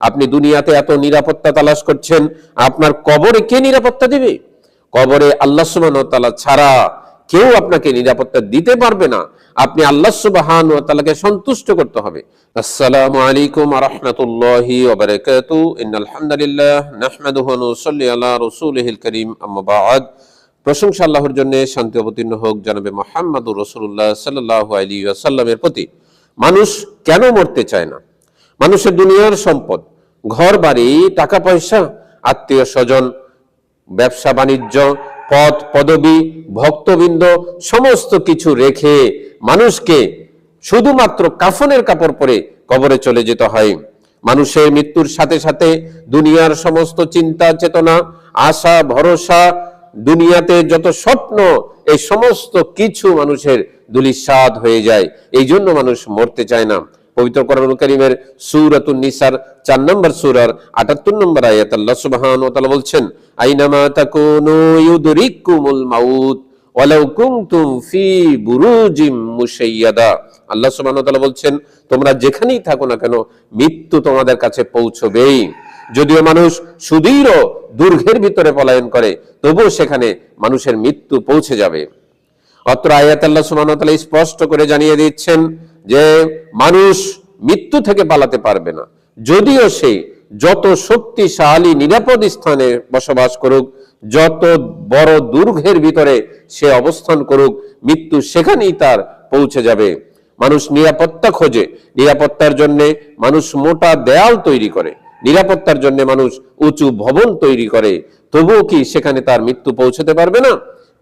আপনি দুনিয়াতে এত নিরাপত্তা তালাশ করছেন, আপনার কবরে কে নিরাপত্তা দিবে? কবরে আল্লাহ ওয়া ছাড়া কেউ আপনাকে নিরাপত্তা দিতে পারবে না। আপনি আল্লাহ তাআলাকে সন্তুষ্ট করতে হবে। আসসালামু আলাইকুম ওয়া রাহমাতুল্লাহি ওয়া বারাকাতু। ইন্নাল হামদুলিল্লাহ নাহমাদুহু ওয়া নুসাল্লি আলা রাসূলিহিল কারীম। আম্মা বা'দ। প্রশংসা আল্লাহর জন্য শান্তি অবতীর্ণ হোক জানাবে মোহাম্মদুর রাসূলুল্লাহ সাল্লাল্লাহু আলাইহি ওয়াসাল্লামের প্রতি। মানুষ কেন মরতে চায় না? মানুষের দুনিয়ার সম্পদ ঘর বাড়ি টাকা পয়সা আত্মীয় স্বজন ব্যবসা, বাণিজ্য, পদ, পদবি, ভক্তবৃন্দ, সমস্ত কিছু রেখে মানুষকে শুধুমাত্র কাফনের কাপড় পরে কবরে চলে যেতে হয়। মানুষের মৃত্যুর সাথে সাথে দুনিয়ার সমস্ত চিন্তা, চেতনা, আশা, ভরসা, দুনিয়াতে যত স্বপ্ন, এই সমস্ত কিছু মানুষের দুলিশাদ হয়ে যায়। এই জন্য মানুষ মরতে চায় না। পবিত্র কোরআন কারীমের সূরাতুন নিসার 4 নম্বর সূরার 78 নম্বর আয়াত আল্লাহ সুবহানাহু ওয়া তাআলা বলছেন, আইনামা তাকুনু ইউদরিকুমুল মাউত ওয়ালাউ কুনতুম ফি বুরুজিম মুশাইয়াদা। আল্লাহ তাআলা বলছেন, তোমরা যেখানেই থাকো না কেন, মৃত্যু তোমাদের কাছে পৌঁছবেই। যদিও মানুষ সুদীর্ঘ দুর্ঘের ভিতরে পলায়ন করে, তবুও সেখানে মানুষের মৃত্যু পৌঁছে যাবে। অত্র আয়াত আল্লাহ সুবহানাহু ওয়া তাআলা স্পষ্ট করে জানিয়ে দিচ্ছেন যে মানুষ মৃত্যু থেকে পালাতে পারবে না। যদিও সে যত শক্তিশালী, নিরাপদ স্থানে বসবাস করুক, যত বড় দুর্ঘের ভিতরে সে অবস্থান করুক, মৃত্যু সেখানেই তার পৌঁছে যাবে। মানুষ নিরাপত্তা খোঁজে। নিরাপত্তার জন্য মানুষ মোটা দেয়াল তৈরি করে। নিরাপত্তার জন্য মানুষ উঁচু ভবন তৈরি করে। তবুও কি সেখানে তার মৃত্যু পৌঁছতে পারবে না?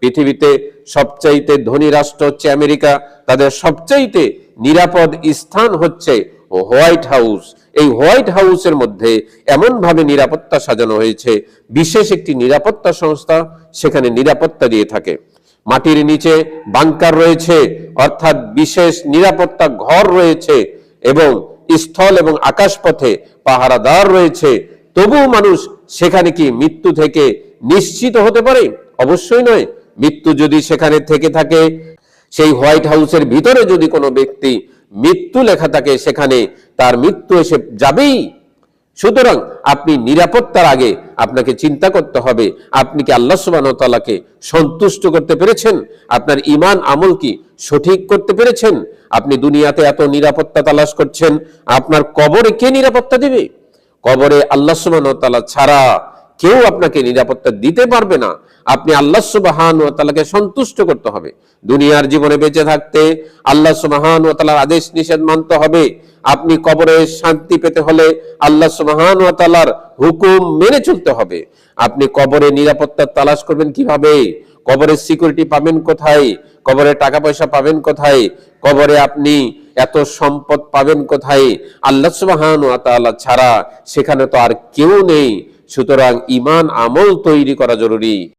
পৃথিবীতে সবচাইতে ধনী রাষ্ট্র হচ্ছে আমেরিকা। তাদের সবচাইতে নিরাপদ স্থান হচ্ছে হোয়াইট হাউস। এই হোয়াইট হাউসের মধ্যে এমন ভাবে নিরাপত্তা সাজানো হয়েছে, বিশেষ একটি নিরাপত্তা সংস্থা সেখানে নিরাপত্তা দিয়ে থাকে। মাটির নিচে বাংকার রয়েছে, অর্থাৎ বিশেষ নিরাপত্তা ঘর রয়েছে এবং স্থল এবং আকাশপথে পাহারাদার রয়েছে। তবুও মানুষ সেখানে কি মৃত্যু থেকে নিশ্চিত হতে পারে? অবশ্যই নয়। মৃত্যু যদি সেখানে থেকে থাকে, সেই হোয়াইট হাউসের ভিতরে যদি কোনো ব্যক্তি মৃত্যু লেখা থাকে, সেখানে তার মৃত্যু এসে যাবেই। সুতরাং আপনি নিরাপত্তার আগে আপনাকে চিন্তা করতে হবে, আপনি কি আল্লাহ তাআলাকে সন্তুষ্ট করতে পেরেছেন? আপনার ঈমান আমল কি সঠিক করতে পেরেছেন? আপনি দুনিয়াতে এত নিরাপত্তা তালাশ করছেন, আপনার কবরে কে নিরাপত্তা দিবে? কবরে আল্লাহ তাআলা ছাড়া কেউ আপনাকে নিরাপত্তা দিতে পারবে না। আপনি আল্লাহ সুবাহান ও তালাকে সন্তুষ্ট করতে হবে। দুনিয়ার জীবনে বেঁচে থাকতে আল্লাহ সুবাহান ও তালার আদেশ নিষেধ মানতে হবে। আপনি কবরে শান্তি পেতে হলে আল্লাহ সুবাহান ও তালার হুকুম মেনে চলতে হবে। আপনি কবরে নিরাপত্তা তালাশ করবেন কীভাবে? কবরের সিকিউরিটি পাবেন কোথায়? কবরে টাকা পয়সা পাবেন কোথায়? কবরে আপনি এত সম্পদ পাবেন কোথায়? আল্লাহ সুবাহান ও তাআলা ছাড়া সেখানে তো আর কেউ নেই। সুতরাং ইমান আমল তৈরি করা জরুরি।